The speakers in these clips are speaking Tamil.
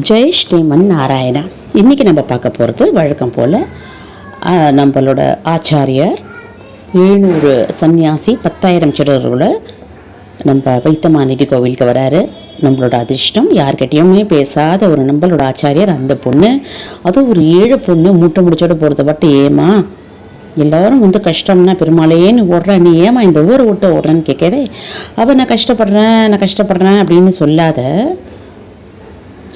ஜெய் ஸ்ரீமன் நாராயணா இன்றைக்கி நம்ம பார்க்க போகிறது வழக்கம் போல் நம்மளோட ஆச்சாரியர் எழுநூறு சன்னியாசி பத்தாயிரம் சிறர்களோட நம்ம வைத்தமாநிதி கோவிலுக்கு வராரு. நம்மளோட அதிர்ஷ்டம் யார்கிட்டையுமே பேசாத ஒரு நம்மளோட ஆச்சாரியர் அந்த பொண்ணு. அதுவும் ஒரு ஏழு பொண்ணு மூட்டை முடிச்சோட போகிறத பட்டு ஏமா எல்லோரும் வந்து கஷ்டம்னா பெருமாளையேன்னு ஓடுற நீ ஏமா இந்த ஊரை விட்டு ஓடுறேன்னு கேட்கவே அவள் நான் கஷ்டப்படுறேன் நான் கஷ்டப்படுறேன் அப்படின்னு சொல்லாத.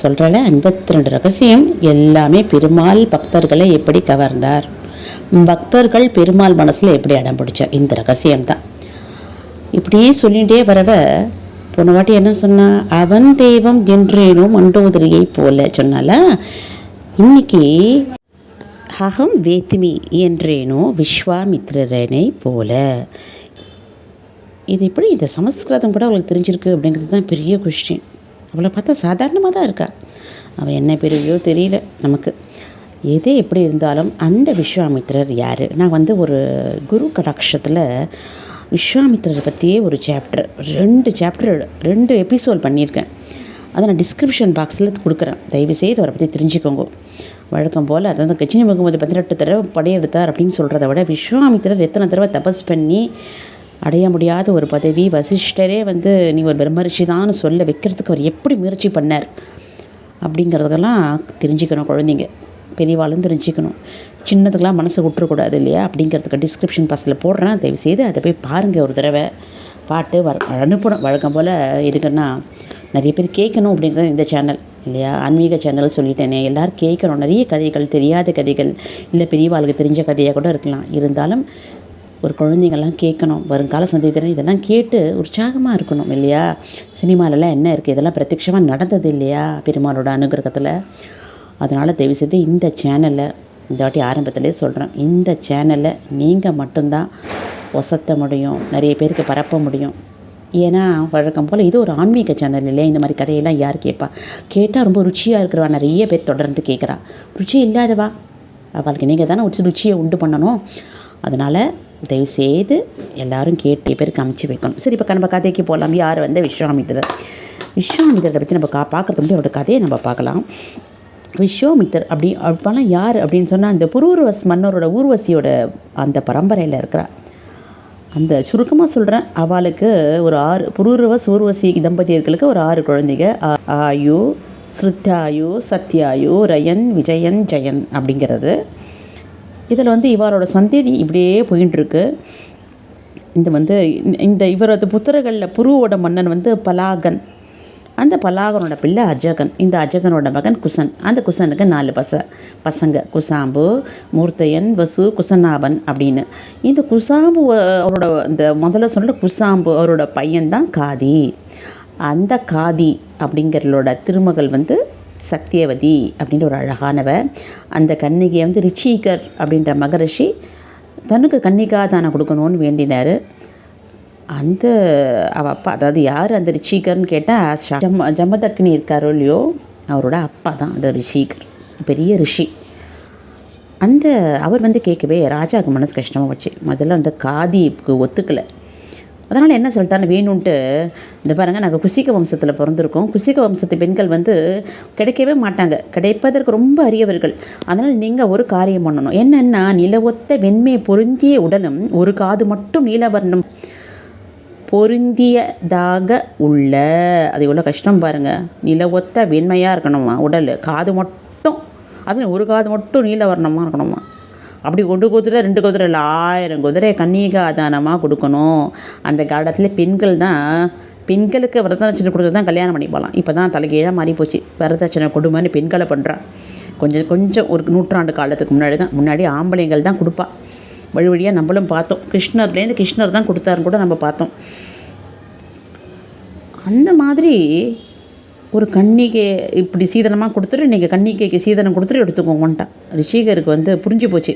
சொல்கிறல ஐம்பத்தி ரெண்டு ரகசியம் எல்லாமே பெருமாள் பக்தர்களை எப்படி கவர்ந்தார்? பக்தர்கள் பெருமாள் மனசில் எப்படி அடம் பிடிச்சார்? இந்த ரகசியம்தான். இப்படியே சொல்லிகிட்டே வரவ போன வாட்டி என்ன சொன்னா அவன் தெய்வம் என்றேனும் மண்டோதரியை போல சொன்னால இன்னைக்கு அகம் வேத்மி என்றேனோ விஸ்வாமித்ரனை போல. இது எப்படி இந்த சமஸ்கிருதம் கூட அவளுக்கு தெரிஞ்சிருக்கு அப்படிங்கிறது தான் பெரிய கொஸ்டின் அவளை பார்த்தா சாதாரணமாக தான் இருக்கா? அவள் என்ன பெரியோ தெரியல நமக்கு. எது எப்படி இருந்தாலும் அந்த விஸ்வாமித்திரர் யார்? நான் வந்து ஒரு குரு கடாட்சத்தில் விஸ்வாமித்திரரை பற்றியே ஒரு சாப்டர் ரெண்டு சாப்டர் ரெண்டு எபிசோட் பண்ணியிருக்கேன். அதை நான் டிஸ்கிரிப்ஷன் பாக்ஸில் கொடுக்குறேன். தயவுசெய்து அவரை பற்றி தெரிஞ்சுக்கோங்க. வழக்கம் போல் அதாவது கச்சினி முகமது பதினெட்டு தடவை படையெடுத்தார் அப்படின்னு சொல்கிறத விட விஸ்வாமித்திரர் எத்தனை தடவை தபஸ் பண்ணி அடைய முடியாத ஒரு பதவி. வசிஷ்டரே வந்து நீ ஒரு பிரம்மரிஷி தான் சொல்ல வைக்கிறதுக்கு அவர் எப்படி முயற்சி பண்ணார் அப்படிங்கிறதுக்கெல்லாம் தெரிஞ்சுக்கணும் குழந்தைங்க. பெரியவாளும் தெரிஞ்சுக்கணும். சின்னதுக்கெல்லாம் மனசு விட்டுறக்கூடாது இல்லையா? அப்படிங்கிறதுக்கு டிஸ்கிரிப்ஷன் பாக்ஸில் போடுறேன். தயவுசெய்து அதை போய் பாருங்கள் ஒரு தடவை. பாட்டு வர அனுப்பணும். வழக்கம் போல் எதுக்குன்னா நிறைய பேர் கேட்கணும் அப்படிங்கிறது இந்த சேனல் இல்லையா? ஆன்மீக சேனல் சொல்லிட்டேனே. எல்லோரும் கேட்கணும். நிறைய கதைகள் தெரியாத கதைகள் இல்லை பெரியவாளுக்கு தெரிஞ்ச கதையாக கூட இருக்கலாம். இருந்தாலும் ஒரு குழந்தைங்கள்லாம் கேட்கணும் வருங்கால சந்ததியினர் இதெல்லாம் கேட்டு உற்சாகமாக இருக்கணும் இல்லையா? சினிமாலெல்லாம் என்ன இருக்குது இதெல்லாம் பிரத்யட்சமாக நடந்தது இல்லையா? பெருமாளோட அனுகிரகத்தில். அதனால் தயவு செய்து இந்த சேனலை இந்த வாட்டி ஆரம்பத்திலே சொல்கிறேன் இந்த சேனலை நீங்கள் மட்டும்தான் ஒசத்த முடியும் நிறைய பேருக்கு பரப்ப முடியும். ஏன்னா வழக்கம் போல் இது ஒரு ஆன்மீக சேனல் இல்லையா? இந்த மாதிரி கதையெல்லாம் யார் கேட்பா? கேட்டால் ரொம்ப ருச்சியாக இருக்கிறவா? நிறைய பேர் தொடர்ந்து கேட்குறா. ருச்சி இல்லாதவா? அவளுக்கு நீங்கள் தானே ஒரு ருச்சியை உண்டு பண்ணணும். அதனால் தயவுசெய்து எல்லாரும் கேட்டு பேருக்கு அமைச்சு வைக்கணும். சரி இப்போ நம்ம கதைக்கு போகலாம் யார் வந்து விஸ்வாமித்திரர்? விஸ்வாமித்திரரை பற்றி நம்ம கா பார்க்குறது முன்னாடி அவரோட கதையை நம்ம பார்க்கலாம். விஸ்வாமித்தர் அப்படி அவெல்லாம் யார் அப்படின்னு சொன்னால் அந்த புரூர்வஸ் மன்னரோட ஊர்வசியோட அந்த பரம்பரையில் இருக்கிறார். அந்த சுருக்கமாக சொல்கிறேன் அவளுக்கு ஒரு ஆறு புரூர்வஸ் ஊர்வசி தம்பதியர்களுக்கு ஒரு ஆறு குழந்தைங்க. ஆயு ஸ்ருத்தாயு சத்யாயு ரயன் விஜயன் ஜெயன் அப்படிங்கிறது. இதில் வந்து இவரோட சந்ததி இப்படியே போயின்னு இருக்கு இந்த வந்து இந்த- இந்த இவரது புத்திரர்களில் புருவோட மன்னன் வந்து பலாகன். அந்த பலாகனோட பிள்ளை அஜகன். இந்த அஜகனோட மகன் குசன். அந்த குசனுக்கு நாலு பச பசங்க. குசாம்பு மூர்த்தையன் வசு குசநாபன் அப்படின்னு. இந்த குசாம்பு அவரோட இந்த முதல்ல சொல்கிற குசாம்பு அவரோட பையன்தான் காதி. அந்த காதி அப்படிங்கிறளோட திருமகள் வந்து சத்தியவதி அப்படின்ற ஒரு அழகானவ. அந்த கன்னிகையை வந்து ரிச்சிகர் அப்படின்ற மகரிஷி தனக்கு கன்னிகாதானம் கொடுக்கணும்னு வேண்டினார். அந்த அவ அப்பா அதாவது யார் அந்த ரிஷிகர்னு கேட்டால் ஜம்ம ஜமதக்னி இருக்காரோ இல்லையோ அவரோட அப்பா தான் அந்த ரிஷிகர் பெரிய ரிஷி. அந்த அவர் வந்து கேட்கவே ராஜாவுக்கு மனசு கஷ்டமாக வச்சு முதல்ல அந்த காதிக்கு ஒத்துக்கலை. அதனால் என்ன சொல்லிட்டாரு? வேணும்ன்ட்டு இந்த பாருங்கள் நாங்கள் குசிக வம்சத்தில் பிறந்திருக்கோம். குசிக வம்சத்து பெண்கள் வந்து கிடைக்கவே மாட்டாங்க. கிடைப்பதற்கு ரொம்ப அரியவர்கள். அதனால் நீங்கள் ஒரு காரியம் பண்ணணும். என்னென்னா நிலவொத்த வெண்மை பொருந்திய உடலும் ஒரு காது மட்டும் நீலவர்ணம் பொருந்தியதாக உள்ள அது எவ்வளோ கஷ்டம் பாருங்கள் நிலவொத்த வெண்மையாக இருக்கணுமா உடல்? காது மட்டும் அதில் ஒரு காது மட்டும் நீலவர்ணமாக இருக்கணுமா? அப்படி ஒன்று குதிரை ரெண்டு குதிரை இல்லை ஆயிரம் குதிரை கன்னிகாதானமாக கொடுக்கணும். அந்த காலத்தில் பெண்கள் தான் பெண்களுக்கு வரதட்சணை கொடுத்து தான் கல்யாணம் பண்ணிப்பாலாம் இப்போ தான் தலைகீழாக மாறி போச்சு. வரதட்சணை கொடுமைன்னு பெண்களை பண்ணுறான் கொஞ்சம் கொஞ்சம் ஒரு நூற்றாண்டு காலத்துக்கு முன்னாடி தான் முன்னாடி ஆம்பளைங்கள் தான் கொடுப்பா. வழி வழியாக நம்மளும் பார்த்தோம். கிருஷ்ணர்லேருந்து கிருஷ்ணர் தான் கொடுத்தாருன்னு கூட நம்ம பார்த்தோம். அந்த மாதிரி ஒரு கன்னிகை இப்படி சீதனமாக கொடுத்துட்டு நீங்கள் கன்னிகைக்கு சீதனம் கொடுத்துட்டு எடுத்துக்கோங்க எடுத்துக்கோங்கன்ட்டான் ரிஷிகருக்கு வந்து புரிஞ்சு போச்சு.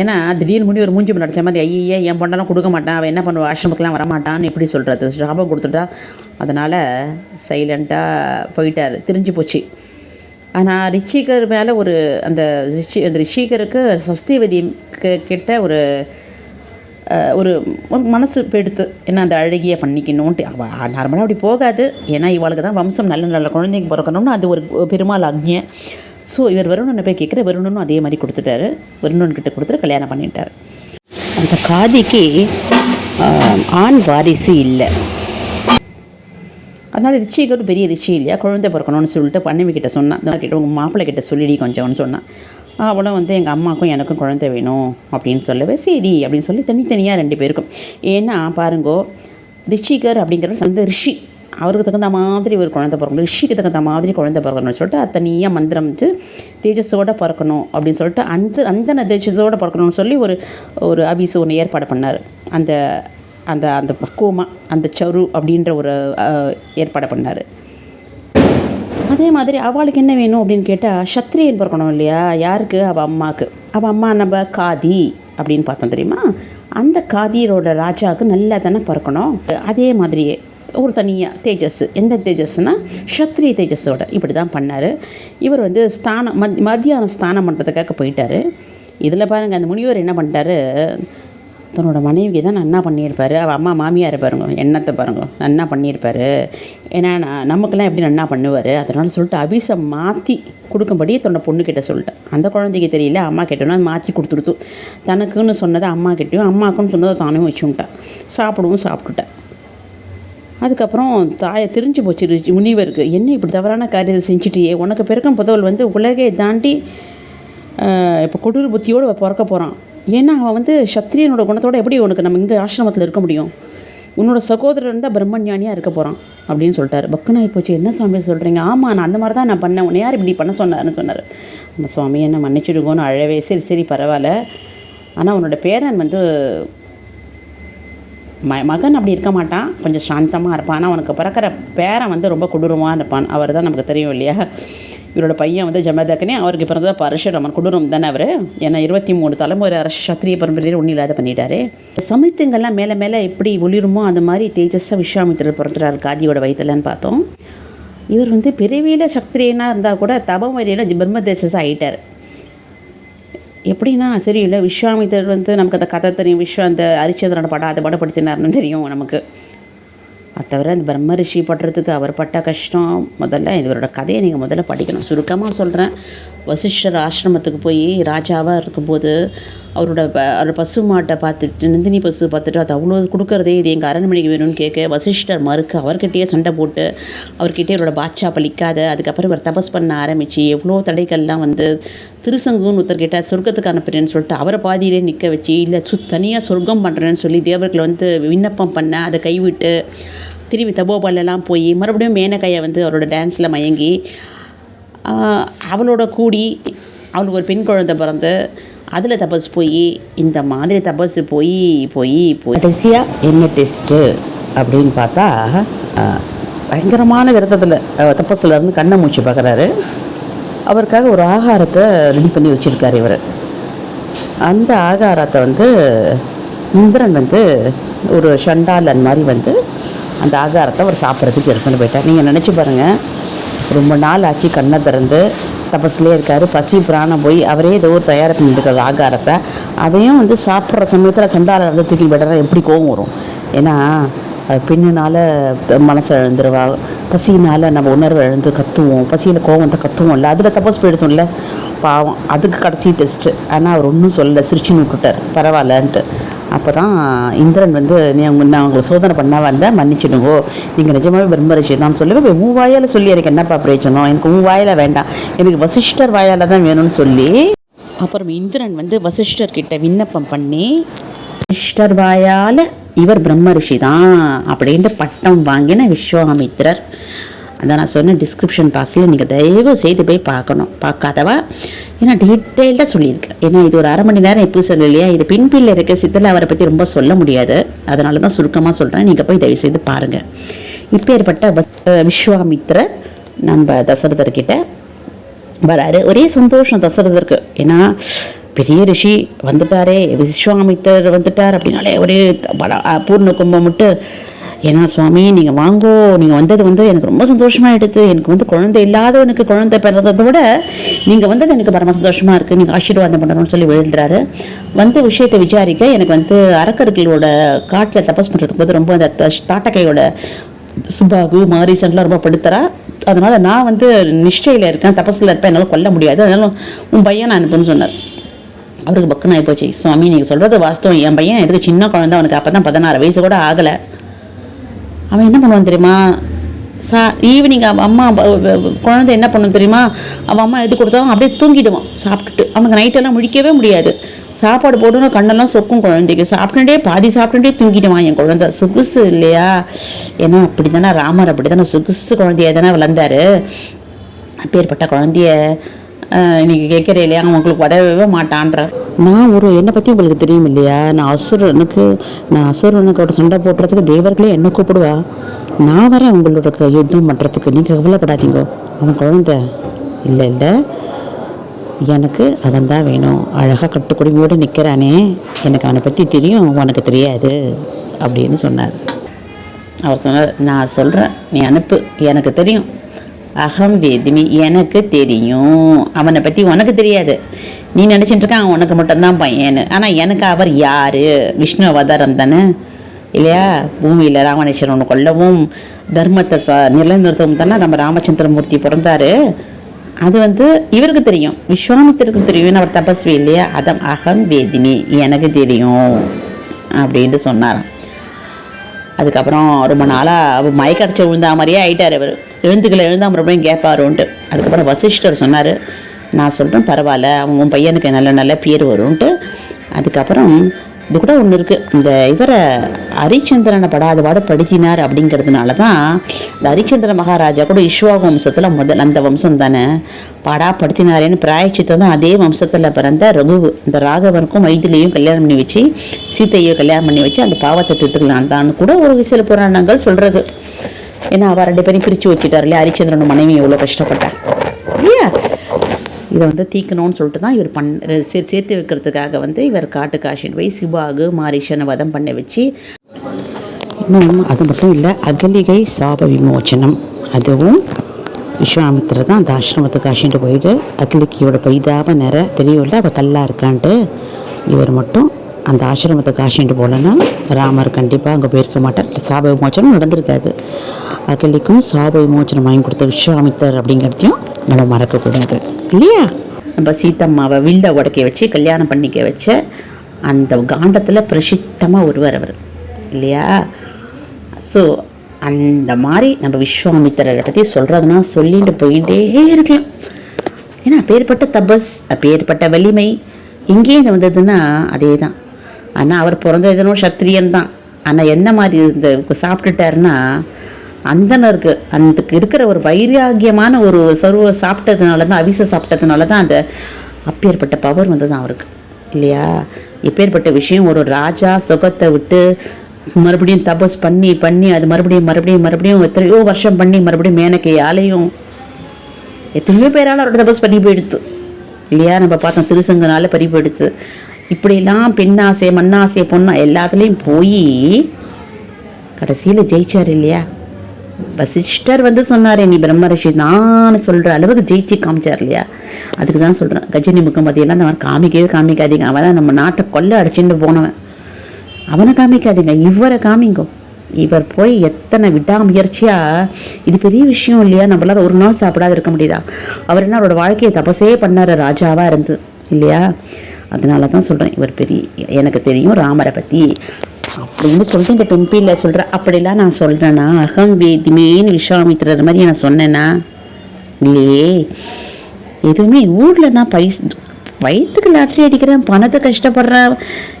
ஏன்னா திடீர்னு முடி ஒரு மூஞ்சி நடிச்ச மாதிரி ஐயே என் பொண்ணெல்லாம் கொடுக்க மாட்டான் அவன் என்ன பண்ணுவா ஆசிரமத்துலாம் வரமாட்டான்னு எப்படி சொல்கிறது சாபம் கொடுத்துட்டா. அதனால் சைலண்ட்டாக போயிட்டார். தெரிஞ்சு போச்சு. ஆனால் ரிஷிகர் மேலே ஒரு அந்த ரிஷி அந்த ரிஷிகருக்கு சஸ்திவதி கிட்ட ஒரு ஒரு ஒரு மனசு பெடுத்து என்ன அந்த அழகிய பண்ணிக்கணும்ன்ட்டு அவள் நார்மலாக அப்படி போகாது. ஏன்னா இவளுக்கு தான் வம்சம் நல்ல நல்ல குழந்தைங்க பிறக்கணும்னு அது ஒரு பெருமாள் அக்ஞை ஸோ இவர் வருணனை போய் கேட்குற வருணனும் அதே மாதிரி கொடுத்துட்டாரு. வருணன் கிட்ட கொடுத்துட்டு கல்யாணம் பண்ணிட்டார். அந்த காதிக்கு ஆண் வாரிசு இல்லை. அதனால் ரிச்சிக்கு ஒரு பெரிய ரிச்சி இல்லையா? குழந்தை பிறக்கணும்னு சொல்லிட்டு பண்ணவி கிட்ட சொன்னான் கிட்ட உங்கள் மாப்பிள்ளை கிட்ட சொல்லிடி கொஞ்சம்னு சொன்னான். அவளும் வந்து எங்கள் அம்மாவுக்கும் எனக்கும் குழந்தை வேணும் அப்படின்னு சொல்லவே சரி அப்படின்னு சொல்லி தனித்தனியாக ரெண்டு பேருக்கும். ஏன்னா பாருங்கோ ரிஷிகர் அப்படிங்கிறவர் வந்து ரிஷி. அவருக்கு தகுந்த மாதிரி ஒரு குழந்தை பிறக்கணும். ரிஷிக்கு தகுந்த மாதிரி குழந்தை பிறக்கணும்னு சொல்லிட்டு அது தனியாக மந்திரம் வச்சு தேஜஸோடு பிறக்கணும் அப்படின்னு சொல்லிட்டு அந்த அந்த தேஜஸோடு பிறக்கணும்னு சொல்லி ஒரு ஒரு அபிசு ஒன்று ஏற்பாடு பண்ணார். அந்த அந்த அந்த பக்குவமாக அந்த சரு அப்படின்ற ஒரு ஏற்பாடு பண்ணார். அதே மாதிரி அவளுக்கு என்ன வேணும் அப்படின்னு கேட்டால் சத்திரியன் பிறக்கணும் இல்லையா? யாருக்கு? அவள் அம்மாவுக்கு அவள் அம்மா நம்ம காதி அப்படின்னு பார்த்தோம் தெரியுமா? அந்த காதியரோட ராஜாவுக்கு நல்லா தானே பிறக்கணும். அதே மாதிரியே ஒரு தனியாக தேஜஸ். எந்த தேஜஸ்னால் ஷத்ரிய தேஜஸோட. இப்படி தான் பண்ணார். இவர் வந்து ஸ்தானம் மத் மத்தியானம் ஸ்தானம் பண்ணுறதுக்காக போயிட்டார். இதில் பாருங்கள் அந்த முனிவர் என்ன பண்ணிட்டாரு? தன்னோட மனைவிக்கு தான் நன்னா பண்ணியிருப்பார். அவள் அம்மா மாமியார் பாருங்க எண்ணத்தை பாருங்க நன்னா பண்ணியிருப்பார். ஏன்னா நான் நமக்கெல்லாம் எப்படி நன்னா பண்ணுவார்? அதனால் சொல்லிட்டு அபிசம் மாற்றி கொடுக்கும்படி தன்னோட பொண்ணுக்கிட்ட சொல்லிட்டேன். அந்த குழந்தைக்கு தெரியல அம்மா கிட்டணும் மாற்றி கொடுத்துடுத்து. தனக்குன்னு சொன்னதை அம்மா கிட்டேயும் அம்மாக்குன்னு சொன்னதை தானும் வச்சுட்டான் சாப்பிடவும் சாப்பிட்டுட்டேன். அதுக்கப்புறம் தாயை தெரிஞ்சு போச்சு முனிவருக்கு. என்ன இப்படி தவறான காரியத்தை செஞ்சுட்டியே? உனக்கு பிறக்கும் புதவல் வந்து உலகை தாண்டி இப்போ கொடூர புத்தியோடு பிறக்க போகிறான் ஏன்னா அவன் வந்து சத்திரியனோட குணத்தோட எப்படி உனக்கு நம்ம இங்கே ஆசிரமத்தில் இருக்க முடியும்? உன்னோட சகோதரன் தான் பிரம்மஞானியாக இருக்க போகிறான் அப்படின்னு சொல்லிட்டாரு. பக்குனாகி போச்சு என்ன சுவாமி சொல்கிறீங்க ஆமாம் நான் அந்த மாதிரி தான் நான் பண்ணேன். உன்னை யார் இப்படி பண்ண சொன்னார்னு சொன்னார். அந்த சுவாமி என்ன மன்னிச்சிடுங்கன்னு அழவே சரி சரி பரவாயில்ல. ஆனால் உன்னோட பேரன் வந்து ம மகன் அப்படி இருக்க மாட்டான். கொஞ்சம் சாந்தமாக இருப்பான். ஆனால் அவனுக்கு பிறக்கிற பேரன் வந்து ரொம்ப கொடூரமாக இருப்பான். அவர் தான் நமக்கு தெரியும் இல்லையா? இவரோட பையன் வந்து ஜமதக்கனே அவருக்கு பிறந்தது பரஷுராமன் கொடூரம் தானே அவர். ஏன்னா இருபத்தி மூணு தலைமுறை அரசு சத்திரிய பரம்பரையில் ஒன்றும் இல்லாத பண்ணிட்டாரு. சமயத்துங்கள்லாம் மேலே மேலே எப்படி ஒளிருமோ அந்த மாதிரி தேஜஸாக விஸ்வாமித்திரர் பிறந்துறாரு காதியோட வயிற்றுலன்னு பார்த்தோம். இவர் வந்து பிறவியில் சக்திரியனாக இருந்தால் கூட தபம் வழியில் பிரம்ம தேசஸாக ஆகிட்டார் எப்படின்னா சரி இல்லை விஸ்வாமித்தர் வந்து நமக்கு அந்த கதை தெரியும் விஸ்வ அந்த ஹரிச்சந்திரனை படம் அதை படப்படுத்தினார்னு தெரியும் நமக்கு. அது தவிர அந்த பிரம்ம ரிஷி படுறதுக்கு அவர் பட்ட கஷ்டம் முதல்ல இவரோட கதையை நீங்கள் முதல்ல படிக்கணும். சுருக்கமாக சொல்கிறேன் வசிஷ்டர் ஆசிரமத்துக்கு போய் ராஜாவாக இருக்கும்போது அவரோட ப- அவரோட பசு மாட்டை பார்த்துட்டு நந்தினி பசு பார்த்துட்டு அது அவ்வளோ கொடுக்குறதே இது எங்கள் அரண்மனைக்கு வேணும்னு கேட்க. வசிஷ்டர் மறுக்க அவர்கிட்டயே சண்டை போட்டு அவர்கிட்டயே இவரோட பாட்சா பழிக்காத அதுக்கப்புறம் இவர் தபஸ் பண்ண ஆரம்பித்து எவ்வளோ தடைகள்லாம் வந்து திருசங்குன்னு ஒருத்தர்கிட்ட சொர்க்கத்துக்கு அனுப்புறேன்னு சொல்லிட்டு அவரை பாதியிலே நிற்க வச்சு இல்லை சு தனியாக சொர்க்கம் பண்ணுறேன்னு சொல்லி தேவர்கள் வந்து விண்ணப்பம் பண்ண அதை கைவிட்டு திரும்பி தபோபாலெல்லாம் போய் மறுபடியும் மேனகையை வந்து அவரோட டான்ஸில் மயங்கி அவளோட கூடி அவளுக்கு ஒரு பெண் குழந்தை பிறந்து அதில் தபஸ் போய் இந்த மாதிரி தபஸ் போய் போய் போய். கடைசியாக என்ன டெஸ்ட்டு அப்படின்னு பார்த்தா பயங்கரமான விரதத்தில் தபஸில் இருந்து கண்ணை மூச்சு பார்க்குறாரு. அவருக்காக ஒரு ஆகாரத்தை ரெடி பண்ணி வச்சுருக்காரு இவர். அந்த ஆகாரத்தை வந்து இந்திரன் வந்து ஒரு ஷண்டாலன் மாதிரி வந்து அந்த ஆகாரத்தை அவர் சாப்பிட்றதுக்கு எடுத்துகிட்டு போயிட்டார். நீங்கள் நினச்சி பாருங்கள் ரொம்ப நாள் ஆச்சு கண்ணை திறந்து தபஸ்லேயே இருக்கார் பசி பிராணம் போய் அவரே ஏதோ ஒரு தயார் பண்ணியிருக்காரு ஆகாரத்தை. அதையும் வந்து சாப்பிட்ற சமயத்தில் சண்டால வந்து தூக்கி விடுறா எப்படி கோவம் வரும்? ஏன்னா பின்னுனால் மனசை மனசு எழுந்துருவா பசியினால் நம்ம உணர்வு எழுந்து கத்துவோம் பசியில் கோவம் வந்து கத்துவோம்ல அதில் தபஸ் போயிடுத்தோம்ல பாவம் அதுக்கு கடைசி டெஸ்ட்டு ஆனால் அவர் ஒன்றும் சொல்லலை சிரிச்சுன்னு விட்டுட்டார் பரவாயில்லன்ட்டு. அப்போ தான் இந்திரன் வந்து நீ அவங்க நான் அவங்களை சோதனை பண்ணால் வந்தேன் மன்னிச்சிடுங்கோ. நீங்கள் நிஜமாகவே பிரம்மரிஷி தான் சொல்லி இப்போ உன் வாயால் சொல்லி எனக்கு என்னப்பா பிரயோஜனம்? எனக்கு உன் வாயால் வேண்டாம். எனக்கு வசிஷ்டர் வாயால் தான் வேணும்னு சொல்லி அப்புறம் இந்திரன் வந்து வசிஷ்டர்கிட்ட விண்ணப்பம் பண்ணி வசிஷ்டர் வாயால் இவர் பிரம்மரிஷி தான் அப்படின்ட்டு பட்டம் வாங்கின விஸ்வாமித்திரர். அதான் நான் சொன்ன டிஸ்கிரிப்ஷன் பாக்ஸில் நீங்கள் தயவு செய்து போய் பார்க்கணும். பார்க்காதவா? ஏன்னா டீட்டெயில்டாக சொல்லியிருக்கேன் ஏன்னா இது ஒரு அரை மணி நேரம் எப்படி சொல்லலையா இது பின்பில் இருக்க சித்தல அவரை பற்றி ரொம்ப சொல்ல முடியாது. அதனால தான் சுருக்கமாக சொல்கிறேன் நீங்கள் போய் தயவு செய்து பாருங்கள் இப்பேற்பட்ட வஸ்- விஸ்வாமித்திரர் நம்ம தசரதர்கிட்ட வராரு. ஒரே சந்தோஷம் தசரதருக்கு. ஏன்னா பெரிய ரிஷி வந்துட்டாரே. விஸ்வாமித்தர் வந்துட்டார் அப்படின்னாலே ஒரே பல- அ, பூர்ண கும்பம் விட்டு ஏன்னா சுவாமி நீங்கள் வாங்கோ நீங்கள் வந்தது வந்து எனக்கு ரொம்ப சந்தோஷமாக எடுத்து எனக்கு வந்து குழந்தை இல்லாதவனுக்கு குழந்தை பிறந்ததை விட நீங்கள் வந்தது எனக்கு பரம சந்தோஷமாக இருக்குது நீங்கள் ஆசீர்வாதம் பண்ணணும்னு சொல்லி விழுறாரு வந்து விஷயத்தை விசாரிக்க எனக்கு வந்து அரக்கர்களோட காட்டில் தபஸ் பண்ணுறதுக்கு போது ரொம்ப அந்த தாட்டக்கையோட சுபாகு மாரிசன்லாம் ரொம்ப படுத்துறா. அதனால் நான் வந்து நிஷ்டையில் இருக்கேன். தபஸில் இருப்பேன். என்னால் கொல்ல முடியாது. அதனால உன் பையன் நான் அனுப்புன்னு சொன்னார். அவருக்கு பக்குன்னு ஆகிப்போச்சு சுவாமி நீங்கள் சொல்கிறது வாஸ்தவம். என் பையன் எனக்கு சின்ன குழந்தை. அவனுக்கு அப்போ தான் பதினாறு வயசு கூட ஆகலை. அவன் என்ன பண்ணுவான் தெரியுமா? சா ஈவினிங் அவன் அம்மா குழந்தை என்ன பண்ணும் தெரியுமா? அவன் அம்மா எது கொடுத்தாலும் அப்படியே தூங்கிடுவான் சாப்பிட்டுட்டு. அவனுக்கு நைட்டெல்லாம் முழிக்கவே முடியாது. சாப்பாடு போட்டுன்னு கண்ணெல்லாம் சொக்கும் குழந்தைக்கு. சாப்பிட்டுட்டே பாதி சாப்பிட்டுட்டே தூங்கிடுவான் என் குழந்தை. சொகுசு இல்லையா? ஏன்னா அப்படி தானே ராமர் அப்படி தானே சொகுசு குழந்தைய தானே வளர்ந்தாரு. அப்பேற்பட்ட குழந்தைய ஆஹ், இன்னைக்கு கேட்குற இல்லையா உங்களுக்கு உதவவே மாட்டான்றார். நான் ஒரு என்னை பற்றி உங்களுக்கு தெரியும் இல்லையா நான் அசுரனுக்கு நான் அசுரனுக்கோட சண்டை போடுறதுக்கு தேவர்களே என்ன கூப்பிடுவா? நான் வரேன் உங்களோட க- யுத்தம் பண்ணுறதுக்கு நீங்கள் கவலைப்படாதீங்க. அவன் குழந்தை. இல்லை இல்லை. எனக்கு அவன் தான் வேணும். அழகாக கட்டுக்குடுமையோடு நிற்கிறானே எனக்கு அவனை பற்றி தெரியும் உனக்கு தெரியாது அப்படின்னு சொன்னார். அவர் சொன்னார் நான் சொல்கிறேன் நீ அனுப்பு. எனக்கு தெரியும். அகம் வேதுமி எனக்கு தெரியும். அவனை பற்றி உனக்கு தெரியாது. நீ நினச்சிட்டு உனக்கு மட்டும்தான் பையன் ஆனால் எனக்கு அவர் யார்? விஷ்ணு அவதாரம் தானே? இல்லையா? பூமியில் ராமணேஸ்வரன் ஒன்று கொல்லவும் தர்மத்தை ச நிலைநிறுத்தவும் தானே நம்ம ராமச்சந்திரமூர்த்தி பிறந்தாரு. அது வந்து இவருக்கு தெரியும். விஸ்வாமித்திற்கு தெரியும் அவர் தபஸ்வி இல்லையா? அதம் அகம் வேதினி எனக்கு தெரியும் அப்படின்ட்டு சொன்னாராம். அதுக்கப்புறம் ரொம்ப நாளாக அவர் மயக்கடிச்சு விழுந்தா மாதிரியே ஆயிட்டார் அவர். எழுந்துக்கல எழுந்தா மறுபடியும் கேட்பாருன்ட்டு அதுக்கப்புறம் வசிஷ்டர் சொன்னார் நான் சொல்கிறேன் பரவாயில்ல அவன் உன் பையனுக்கு நல்ல நல்ல பேர் வரும்ன்ட்டு. அதுக்கப்புறம் இது கூட ஒன்று இருக்குது இந்த இவரை ஹரிச்சந்திரனை படாத பாடு படுத்தினார் அப்படிங்கிறதுனால தான் இந்த ஹரிச்சந்திர மகாராஜா கூட இஸ்வாக வம்சத்தில் முதல் அந்த வம்சம் தானே பாடா படுத்தினாரேன்னு பிராயச்சித்தம் தான் அதே வம்சத்தில் பிறந்த ரகுவு இந்த ராகவனுக்கும் மைதிலியும் கல்யாணம் பண்ணி வச்சு சீத்தையோ கல்யாணம் பண்ணி வச்சு அந்த பாவத்தை தீர்த்துக்கலாம் தான் கூட ஒரு சில புராணங்கள் சொல்கிறது ஏன்னா அவள் ரெண்டு பேரையும் பிரித்து வச்சுட்டார் இல்லையா? ஹரிச்சந்திரன் மனைவி எவ்வளோ கஷ்டப்பட்டார் இல்லையா? இதை வந்து தீக்கணும்னு சொல்லிட்டு தான் இவர் பண் சே சேர்த்து வைக்கிறதுக்காக வந்து இவர் காட்டு காஷின் போய் சிவாகு மாரிஷனை வதம் பண்ண வச்சு இன்னும் அது மட்டும் இல்லை அகலிகை சாப விமோச்சனம். அதுவும் விஸ்வாமித்திரர் தான் அந்த ஆசிரமத்துக்கு காஷின்ட்டு போயிட்டு அகலிகையோட பைதாப நிற தெரியும்ல அவள் கல்லாக இருக்கான்ட்டு. இவர் மட்டும் அந்த ஆசிரமத்தை காஷின்ட்டு போகலன்னா ராமர் கண்டிப்பாக அங்கே போயிருக்க மாட்டார். சாப விமோச்சனம் நடந்திருக்காது. அகலிக்கும் சாப விமோச்சனம் வாங்கி கொடுத்த விஸ்வாமித்தர் அப்படிங்கிறதையும் நம்ம மறக்கக்கூடாது. இல்லையா? நம்ம சீத்தம்மாவை வில்ல உடைக்க வச்சு கல்யாணம் பண்ணிக்க வச்ச அந்த காண்டத்தில் பிரசித்தமாக ஒருவர் அவர். இல்லையா? ஸோ அந்த மாதிரி நம்ம விஸ்வாமித்திரரை பற்றி சொல்கிறதுனா சொல்லிட்டு போயிட்டே இருக்கலாம். ஏன்னா அப்பேற்பட்ட தபஸ் அப்பேற்பட்ட வலிமை எங்கேருந்து வந்ததுன்னா அதே தான் ஆனால் அவர் பிறந்த எதனோ சத்திரியன் தான். ஆனால் என்ன மாதிரி இந்த சாப்பிட்டுட்டாருன்னா அந்தனருக்கு அந்த இருக்கிற ஒரு வைராகியமான ஒரு சர்வ சாப்பிட்டதுனால தான் அவிச சாப்பிட்டதுனால தான் அந்த அப்பேற்பட்ட பவர் வந்து தான் அவருக்கு. இல்லையா? இப்பேற்பட்ட விஷயம் ஒரு ராஜா சுகத்தை விட்டு மறுபடியும் தபஸ் பண்ணி பண்ணி அது மறுபடியும் மறுபடியும் மறுபடியும் எத்தனையோ வருஷம் பண்ணி மறுபடியும் மேனக்கையாலையும் எத்தனையோ பேரால் அவரோட தபஸ் பண்ணி போயிடுத்து. இல்லையா? நம்ம பார்த்தோம் திருசங்கனால பறி போயிடுத்து. இப்படியெல்லாம் பெண்ணாசை மண்ணாசை பொண்ணா எல்லாத்துலேயும் போய் கடைசியில் ஜெயிச்சார் இல்லையா? வசிஷ்டர் வந்து சொன்னார் நீ பிரம்மரிஷி நான் சொல்கிற அளவுக்கு ஜெயிச்சு காமிச்சார் இல்லையா அதுக்கு தான் சொல்கிறேன் கஜினி முகமதியெல்லாம் அந்த மாதிரி காமிக்கவே காமிக்காதீங்க. அவன் தான் நம்ம நாட்டை கொள்ள அடிச்சுட்டு போனவன். அவனை காமிக்காதீங்க. இவரை காமிங்கோ. இவர் போய் எத்தனை விடாமுயற்சியாக இது பெரிய விஷயம் இல்லையா? நம்மளால ஒரு நாள் சாப்பிடாத இருக்க முடியுதா? அவர் என்ன அவரோட வாழ்க்கையை தபசே பண்ணாரு ராஜாவாக இருந்து இல்லையா? அதனால தான் சொல்கிறேன் இவர் பெரிய எனக்கு தெரியும் ராமரை பற்றி அப்படின்னு சொல்லிட்டு இந்த பெண் பிள்ளை அப்படிலாம் நான் சொல்கிறேன்னா அகம் வேதிமேன்னு விஸ்வாமித்திரர் மாதிரி நான் சொன்னேன்னா இல்லையே. எதுவுமே ஊரில் நான் பைஸ் வயிற்றுக்கு லாட்ரி அடிக்கிறேன் பணத்தை கஷ்டப்படுறேன்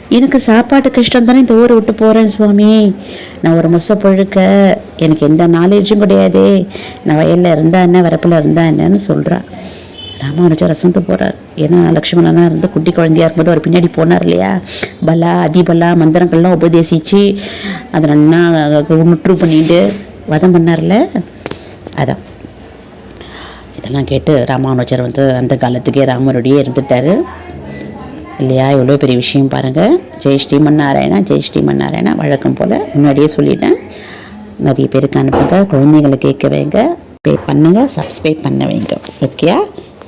எனக்கு சாப்பாட்டு கஷ்டம் தானே இந்த ஊரை விட்டு போகிறேன் சுவாமி. நான் ஒரு முசை பழுக்க எனக்கு எந்த நாலேஜும் கிடையாதே. நான் வயலில் இருந்தா என்ன வரப்பில் இருந்தா என்னன்னு சொல்கிறா ராமானுஜர் ரசந்து போகிறார் ஏன்னா லக்ஷ்மணனாக இருந்து குட்டி குழந்தையா இருக்கும்போது அவர் பின்னாடி போனார் இல்லையா? பலா அதிபலா மந்திரங்கள்லாம் உபதேசித்து அதை நன்னா முற்று பண்ணிட்டு வதம் பண்ணார்ல. அதான். இதெல்லாம் கேட்டு ராமானுஜர் வந்து அந்த காலத்துக்கே ராமருடையே இருந்துட்டார். இல்லையா? எவ்வளோ பெரிய விஷயம் பாருங்கள் ஜெய் ஸ்ரீமன் நாராயணா ஜெய் ஸ்ரீமன் நாராயணா வழக்கம் போல் முன்னாடியே சொல்லிட்டேன். நிறைய பேருக்கு அனுப்புங்க. குழந்தைங்களை கேட்க வைங்க. பே பண்ணுங்கள் சப்ஸ்கிரைப் பண்ண வைங்க. ஓகேயா?